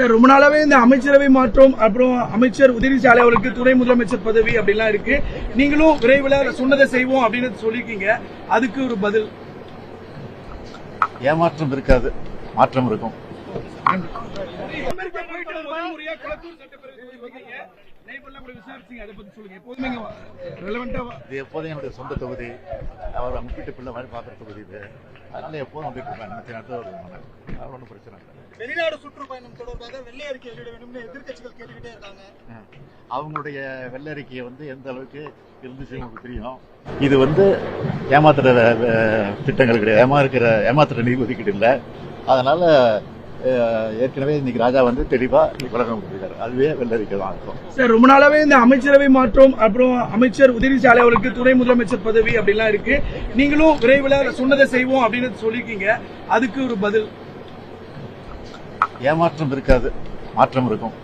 ரொம்ப நாளாவே இந்த அமைச்சரவை மாற்றம். அப்புறம் அமைச்சர் உதவி அவருக்கு துணை முதலமைச்சர் பதவி அப்படிலாம் இருக்கு. நீங்களும் விரைவில் சொன்னதை செய்வோம் அப்படின்னு சொல்லியிருக்கீங்க. அதுக்கு ஒரு பதில். ஏமாற்றம் இருக்காது? மாற்றம் இருக்கும். இது எப்போதும் என்னுடைய சொந்த தொகுதி. அவர் முக்கிட்டு பிள்ளை மாதிரி பார்க்குற தொகுதி இது. அதனால எப்போதும் வந்துட்டு இருப்பேன் நினைச்ச நேரத்தில் வருவாங்க. அது ஒன்றும் பிரச்சனை இல்லை. வெளிநாடு சுற்றுப்பயணம் அறிக்கை வெளியிட வேண்டும்னு எதிர்க்கட்சிகள் கேட்டுக்கிட்டே இருக்காங்க. ம். அவங்களுடைய வெள்ளரிக்கையை வந்து எந்த அளவுக்கு இருந்துச்சு உங்களுக்கு தெரியும். இது வந்து ஏமாத்துற திட்டங்கள் கிடையாது. ஏமாறுக்கிற ஏமாத்துற நிதி ஒதுக்கீடு இல்லை. அதனால ஏற்கனவே இன்னைக்கு ராஜா வந்து தெளிவா விளக்கம் கொடுத்துருக்காரு. அதுவே வெள்ளரிக்கை தான் இருக்கும். சார் ரொம்ப நாளாவே இந்த அமைச்சரவை மாற்றம் அப்புறம் அமைச்சர் உதவி சாலை அவருக்கு துணை முதலமைச்சர் பதவி அப்படிலாம் இருக்கு. நீங்களும் விரைவில் சொன்னதை செய்வோம் அப்படின்னு சொல்லியிருக்கீங்க. அதுக்கு ஒரு பதில். ஏமாற்றம் இருக்காது. மாற்றம் இருக்கும்.